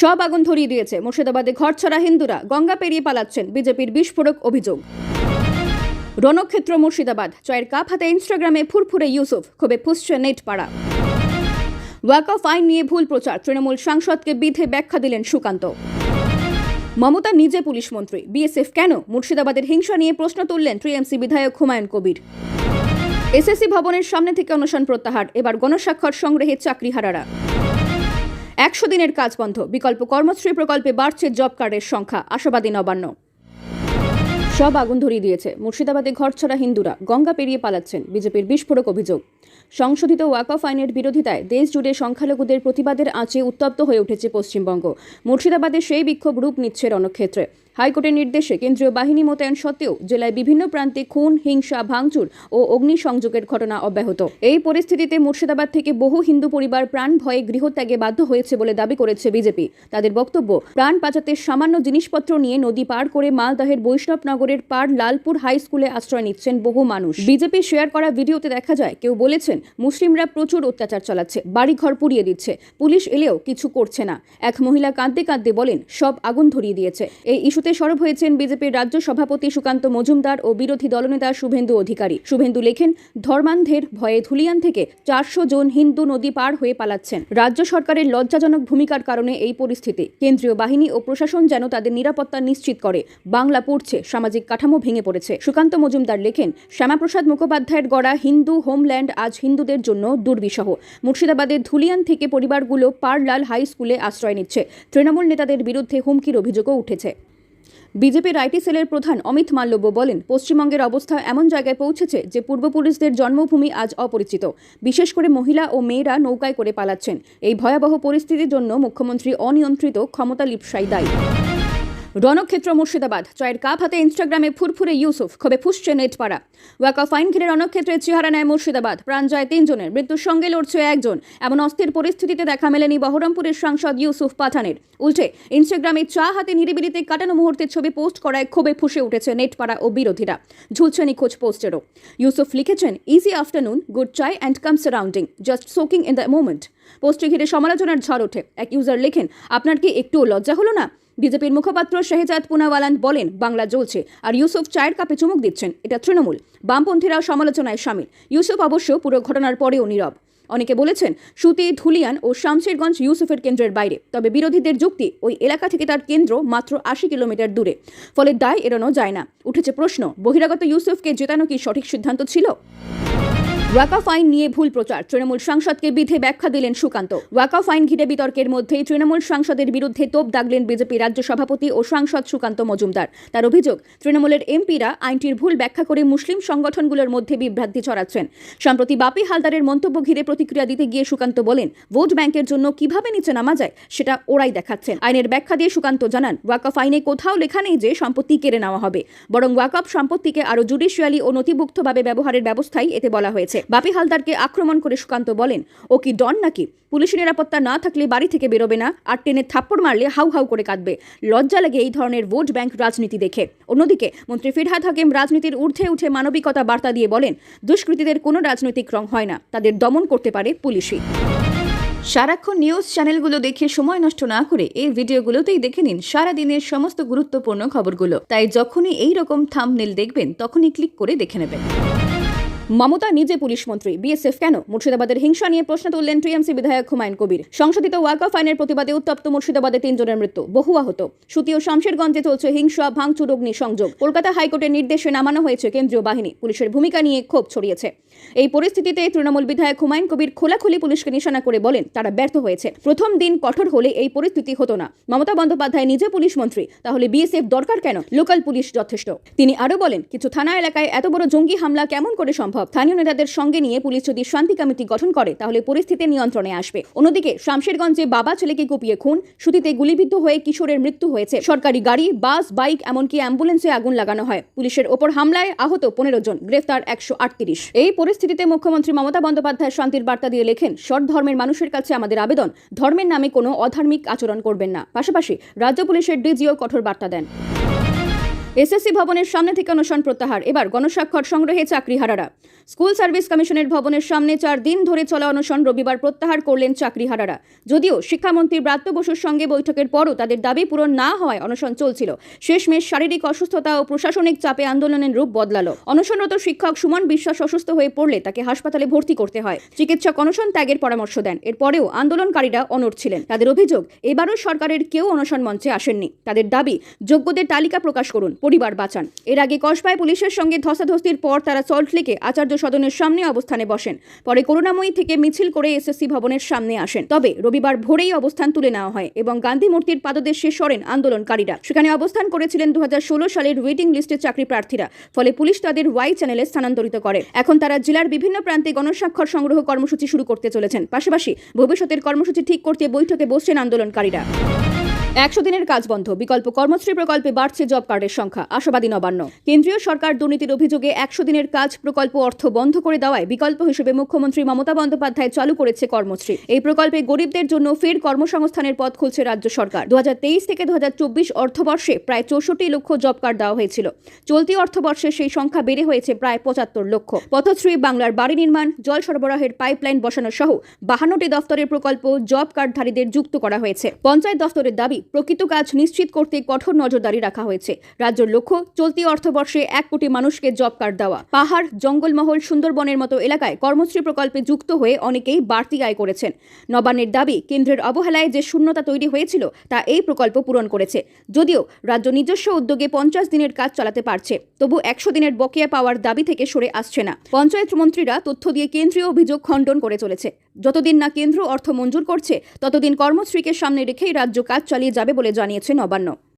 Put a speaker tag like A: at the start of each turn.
A: সব আগুন ধরিয়ে দিয়েছে। মুর্শিদাবাদে ঘরছড়া হিন্দুরা গঙ্গা পেরিয়ে পালাচ্ছেন বিজেপির বিস্ফোরক অভিযোগ। রণক্ষেত্র মুর্শিদাবাদ, চয়ের কাপ হাতে ইনস্টাগ্রামে ফুরফুরে ইউসুফ, ক্ষোভে ফুসছে নেট পাড়া ওয়াক অফ আইন নিয়ে ভুল প্রচার, তৃণমূল সাংসদকে বিধে ব্যাখ্যা দিলেন সুকান্ত। মমতা নিজে পুলিশ মন্ত্রী, বিএসএফ কেন? মুর্শিদাবাদের হিংসা নিয়ে প্রশ্ন তুললেন টিএমসি বিধায়ক হুমায়ুন কবির। এসএসসি ভবনের সামনে থেকে অনশন প্রত্যাহার, এবার গণস্বাক্ষর সংগ্রহে চাকরিহারারা। একশো দিনের কাজ বন্ধ। বিকল্প কর্মশ্রী প্রকল্পে বাড়ছে জব কার্ডের সংখ্যা। আশাবাদী নবান্ন। সব আগুন ধরিয়ে দিয়েছে। মুর্শিদাবাদে ঘরছড়া হিন্দুরা। গঙ্গা পেরিয়ে পালাচ্ছেন বিজেপির বিস্ফোরক অভিযোগ। সংশোধিত ওয়াকফ আইনের বিরোধিতায় দেশ জুড়ে সংখ্যালঘুদের প্রতিবাদের আঁচে উত্তপ্ত হয়ে উঠেছে পশ্চিমবঙ্গ। মুর্শিদাবাদে সেই বিক্ষোভ রূপ নিচ্ছে রণক্ষেত্রে। হাইকোর্টের নির্দেশে কেন্দ্রীয় বাহিনী মোতায়েন সত্ত্বেও জেলায় বিভিন্ন প্রান্তে খুন, হিংসা, ভাঙচুর ও অগ্নিসংযোগের ঘটনা অব্যাহত। এই পরিস্থিতিতে মুর্শিদাবাদ থেকে বহু হিন্দু পরিবার প্রাণ ভয়ে গৃহত্যাগে বাধ্য হয়েছে বলে দাবি করেছে বিজেপি। তাদের বক্তব্য, প্রাণ বাঁচাতে সামান্য জিনিসপত্র নিয়ে নদী পার করে মালদহের বৈষ্ণবনগরের পার লালপুর হাই স্কুলে আশ্রয় নিচ্ছেন বহু মানুষ। বিজেপি শেয়ার করা ভিডিওতে দেখা যায়, কেউ বলেছেন, মুসলিমরা প্রচুর অত্যাচার চালাচ্ছে, বাড়িঘর পুড়িয়ে দিচ্ছে, পুলিশ এলেও কিছু করছে না। এক মহিলা কাঁদতে কাঁদতে বলেন, সব আগুন ধরিয়ে দিয়েছে। এই ইস্যুতে সরব হয়েছেন বিজেপির রাজ্য সভাপতি সুকান্ত মজুমদার ও বিরোধী দলনেতা শুভেন্দু অধিকারী। শুভেন্দু লেখেন ধর্মান্ধের ভয়ে ধুলিয়ান থেকে চারশো জন হিন্দু নদী পার হয়ে পালাচ্ছেন। রাজ্য সরকারের লজ্জাজনক ভূমিকার কারণে এই পরিস্থিতি। কেন্দ্রীয় বাহিনী ও প্রশাসন যেন তাদের নিরাপত্তা নিশ্চিত করে। বাংলা পড়ছে, সামাজিক কাঠামো ভেঙে পড়েছে। সুকান্ত মজুমদার লেখেন, শ্যামাপ্রসাদ মুখোপাধ্যায়ের গড়া হিন্দু হোমল্যান্ড আজ হিন্দুদের জন্য দুর্বিষহ। মুর্শিদাবাদের ধুলিয়ান থেকে পরিবারগুলো পারলাল হাই স্কুলে আশ্রয় নিচ্ছে। তৃণমূল নেতাদের বিরুদ্ধে হুমকির অভিযোগও উঠেছে। বিজেপির আইটি সেলের প্রধান অমিত মাল্লব্য বলেন, পশ্চিমবঙ্গের অবস্থা এমন জায়গায় পৌঁছেছে যে পূর্বপুরুষদের জন্মভূমি আজ অপরিচিত। বিশেষ করে মহিলা ও মেয়েরা নৌকায় করে পালাচ্ছেন। এই ভয়াবহ পরিস্থিতির জন্য মুখ্যমন্ত্রী অনিয়ন্ত্রিত ক্ষমতা লিপসাই দায়ী। রণক্ষেত্র মুর্শিদাবাদ। চায়ের কাপ হাতে ইনস্টাগ্রামে ফুরফুরে ইউসুফ, ক্ষোভে ফুসছে নেটপাড়া। ওয়াকা ফাইন ঘিরে রণক্ষেত্রের চেহারা নেয় মুর্শিদাবাদ। প্রাণ যায় তিনজনের, মৃত্যুর সঙ্গে লড়ছে একজন। এমন অস্থির পরিস্থিতিতে দেখা মেলেনি বহরমপুরের সাংসদ ইউসুফ পাঠানের। উল্টে, ইনস্টাগ্রামে চা হাতে নিরিবিলিতে কাটানো মুহূর্তের ছবি পোস্ট করায় ক্ষোভে ফুসে উঠেছে নেটপাড়া ও বিরোধীরা। ঝুলছে নিখোঁজ পোস্টেরও। ইউসুফ লিখেছেন easy afternoon good chai and calm surrounding just soaking in the moment পোস্টে ঘিরে সমালোচনার ঝড় ওঠে। এক ইউজার লেখেন, আপনার কি একটুও লজ্জা হলো না? বিজেপির মুখপাত্র শেহজাদ পুনাওয়ালান বলেন, বাংলা জ্বলছে, আর ইউসুফ চায়ের কাপে চুমুক দিচ্ছেন, এটা তৃণমূল। বামপন্থীরাও সমালোচনায় সামিল। ইউসুফ অবশ্য পুরো ঘটনার পরেও নীরব। অনেকে বলেছেন, সুতি, ধুলিয়ান ও শামশেরগঞ্জ ইউসুফের কেন্দ্রের বাইরে। তবে বিরোধীদের যুক্তি ওই এলাকা থেকে তার কেন্দ্র মাত্র আশি কিলোমিটার দূরে। ফলে দায় এড়ানো যায় না। উঠেছে প্রশ্ন, বহিরাগত ইউসুফকে জেতানো কি সঠিক সিদ্ধান্ত ছিল? ওয়াকফ আইন নিয়ে ভুল প্রচার। তৃণমূল সাংসদকে বিধে ব্যাখ্যা দিলেন সুকান্ত। ওয়াকফ আইন ঘিরে বিতর্কের মধ্যেই তৃণমূল সাংসদের বিরুদ্ধে তোপ দাগলেন বিজেপি রাজ্য সভাপতি ও সাংসদ সুকান্ত মজুমদার। তার অভিযোগ, তৃণমূলের এমপিরা আইনটির ভুল ব্যাখ্যা করে মুসলিম সংগঠনগুলোর মধ্যে বিভ্রান্তি ছড়াচ্ছেন। সম্প্রতি বাপি হালদারের মন্তব্য ঘিরে প্রতিক্রিয়া দিতে গিয়ে সুকান্ত বলেন, ভোট ব্যাংকের জন্য কীভাবে নিচে নামা যায়, সেটা ওরাই দেখাচ্ছেন। আইনের ব্যাখ্যা দিয়ে সুকান্ত জানান ওয়াকফ আইনে কোথাও লেখা নেই যে সম্পত্তি কেড়ে নেওয়া হবে, বরং ওয়াকফ সম্পত্তিকে আরও জুডিশিয়ালি ও নথিভুক্তভাবে ব্যবহারের ব্যবস্থাই এতে বলা হয়েছে। বাপি হালদারকে আক্রমণ করে সুকান্ত বলেন, ও কি ডন নাকি? পুলিশের নিরাপত্তা না থাকলে বাড়ি থেকে বেরোবে না আর টেনে থাপ্পড় মারলে হাউ হাউ করে কাঁদবে। লজ্জা লাগে এই ধরনের ভোট ব্যাংক রাজনীতি দেখে। অন্যদিকে মন্ত্রী ফিরহাদ হাকিম রাজনীতির ঊর্ধ্বে উঠে মানবিকতা বার্তা দিয়ে বলেন, দুষ্কৃতীদের কোনো রাজনৈতিক রং হয় না, তাদের দমন করতে পারে পুলিশই। সারাক্ষণ নিউজ চ্যানেলগুলো দেখে সময় নষ্ট না করে এই ভিডিওগুলোতেই দেখে নিন সারা দিনের সমস্ত গুরুত্বপূর্ণ খবরগুলো। তাই যখনই এই রকম থাম্বনেল দেখবেন, তখনই ক্লিক করে দেখে নেবেন। মমতা নিজে পুলিশ মন্ত্রী, বিএসএফ কেন? মুর্শিদাবাদের হিংসা নিয়ে প্রশ্ন তুললেন টিএমসি বিধায়ক হুমায়ুন কবির। সংশোধিত ওয়াকফ আইনের প্রতিবাদে উত্তপ্ত মুর্শিদাবাদে তিনজনের মৃত্যু, বহু আহত। সুতি ও শামশেরগঞ্জে চলছে হিংসা, ভাঙচুর অগ্নি সংযোগ কলকাতা হাইকোর্টের নির্দেশে নামানো হয়েছে কেন্দ্রীয় বাহিনী, পুলিশের ভূমিকা নিয়ে ক্ষোভ ছড়িয়েছে। এই পরিস্থিতিতে তৃণমূল বিধায়ক হুমায়ুন কবির খোলাখুলি পুলিশকে নিশানা করে বলেন, তারা ব্যর্থ হয়েছে। প্রথম দিন কঠোর হলে এই পরিস্থিতি হতো না। মমতা বন্দ্যোপাধ্যায় নিজে পুলিশ মন্ত্রী, তাহলে বিএসএফ দরকার কেন? লোকাল পুলিশ যথেষ্ট। তিনি আরও বলেন, কিছু থানা এলাকায় এত বড় জঙ্গি হামলা কেমন করে সম্ভব? স্থানীয় নেতাদের সঙ্গে নিয়ে পুলিশ যদি শান্তি কমিটি গঠন করে, তাহলে পরিস্থিতি নিয়ন্ত্রণে আসবে। অন্যদিকে, শামশেরগঞ্জে বাবা ছেলেকে কুপিয়ে খুন, সুতিতে গুলিবিদ্ধ হয়ে কিশোরের মৃত্যু হয়েছে। সরকারি গাড়ি, বাস, বাইক, এমনকি অ্যাম্বুলেন্সে আগুন লাগানো হয়। পুলিশের ওপর হামলায় আহত পনেরো জন, গ্রেফতার একশো আটত্রিশ। এই পরিস্থিতিতে মুখ্যমন্ত্রী মমতা বন্দ্যোপাধ্যায় শান্তির বার্তা দিয়ে লেখেন, সৎ ধর্মের মানুষের কাছে আমাদের আবেদন। ধর্মের নামে কোনো অধার্মিক আচরণ করবেন না। পাশাপাশি, রাজ্য পুলিশের ডিজিও কঠোর বার্তা দেন। এসএসসি ভবনের সামনে থেকে অনশন প্রত্যাহার। এবার গণস্বাক্ষর সংগ্রহে চাকরিহারারা। স্কুল সার্ভিস কমিশনের ভবনের সামনে চার দিন ধরে চলা অনশন রবিবার প্রত্যাহার করলেন চাকরিহারারা। যদিও শিক্ষামন্ত্রী ব্রাত্য বসুর সঙ্গে বৈঠকের পরও তাদের দাবি পূরণ না হওয়ায় অনশন চলছিল। শেষমেশ শারীরিক অসুস্থতা ও প্রশাসনিক চাপে আন্দোলনের রূপ বদলালো। অনশনরত শিক্ষক সুমন বিশ্বাস অসুস্থ হয়ে পড়লে তাকে হাসপাতালে ভর্তি করতে হয়। চিকিৎসক অনশন ত্যাগের পরামর্শ দেন। এরপরেও আন্দোলনকারীরা অনড় ছিলেন। তাদের অভিযোগ, এবারও সরকারের কেউ অনশন মঞ্চে আসেননি। তাদের দাবি, যোগ্যদের তালিকা প্রকাশ করুন। পরিবার বাঁচান। এর আগে কসবায় পুলিশের সঙ্গে ধস্তাধস্তির পর তারা সল্টলেকে আচার্য সদনের সামনে অবস্থানে বসেন। পরে করুণাময়ী থেকে মিছিল করে এসএসসি ভবনের সামনে আসেন। তবে রবিবার ভোরেই অবস্থান তুলে নেওয়া হয় এবং গান্ধী মূর্তির পাদদেশে সরেন আন্দোলনকারীরা। সেখানে অবস্থান করেছিলেন দু হাজার ষোলো সালের ওয়েটিং লিস্টে চাকরি প্রার্থীরা। ফলে পুলিশ তাদের ওয়াই চ্যানেলে স্থানান্তরিত করে। এখন তারা জেলার বিভিন্ন প্রান্তে গণস্বাক্ষর সংগ্রহ কর্মসূচি শুরু করতে চলেছেন। পাশাপাশি ভবিষ্যতের কর্মসূচি ঠিক করতে বৈঠকে বসছেন আন্দোলনকারীরা। একশো দিনের কাজ বন্ধ। বিকল্প কর্মশ্রী প্রকল্পে বাড়ছে জব কার্ডের সংখ্যা, আশাবাদী নবান্ন। কেন্দ্রীয় সরকার দুর্নীতির অভিযোগে একশো দিনের কাজ প্রকল্প অর্থ বন্ধ করে দেওয়ায় বিকল্প হিসেবে মুখ্যমন্ত্রী মমতা বন্দ্যোপাধ্যায় চালু করেছে কর্মশ্রী এই প্রকল্পে গরিবদের জন্য ফের কর্মসংস্থানের পথ খুলছে রাজ্য সরকার। দু হাজার তেইশ থেকে দু হাজার চব্বিশ অর্থবর্ষে প্রায় চৌষট্টি লক্ষ জব কার্ড দেওয়া হয়েছিল। চলতি অর্থবর্ষে সেই সংখ্যা বেড়ে হয়েছে প্রায় পঁচাত্তর লক্ষ। পথশ্রী বাংলার বাড়ি নির্মাণ, জল সরবরাহের পাইপলাইন বসানো সহ বাহান্নটি দফতরের প্রকল্প জব কার্ডধারীদের যুক্ত করা হয়েছে। পঞ্চায়েত দফতরের দাবি প্রকৃত কাজ নিশ্চিত করতে কঠোর নজরদারি রাখা হয়েছে। রাজ্যের লক্ষ্য, চলতি অর্থবর্ষে এক কোটি মানুষকে জব কার্ড দেওয়া। পাহাড়, জঙ্গলমহল, সুন্দরবনের মতো এলাকায় কর্মশ্রী প্রকল্পে যুক্ত হয়ে অনেকেই বাড়তি আয় করেছেন। নবান্নের দাবি, কেন্দ্রের অবহেলায় যে শূন্যতা তৈরি হয়েছিল, তা এই প্রকল্প পূরণ করেছে। যদিও রাজ্য নিজস্ব উদ্যোগে পঞ্চাশ দিনের কাজ চালাতে পারছে, তবু একশো দিনের বকেয়া পাওয়ার দাবি থেকে সরে আসছে না। পঞ্চায়েত মন্ত্রীরা তথ্য দিয়ে কেন্দ্রীয় অভিযোগ খণ্ডন করে চলেছে। যতদিন না কেন্দ্র অর্থ মঞ্জুর করছে, ততদিন কর্মশ্রীকে সামনে রেখেই রাজ্য কাজ চালিয়ে যাবে বলে জানিয়েছে নবান্ন।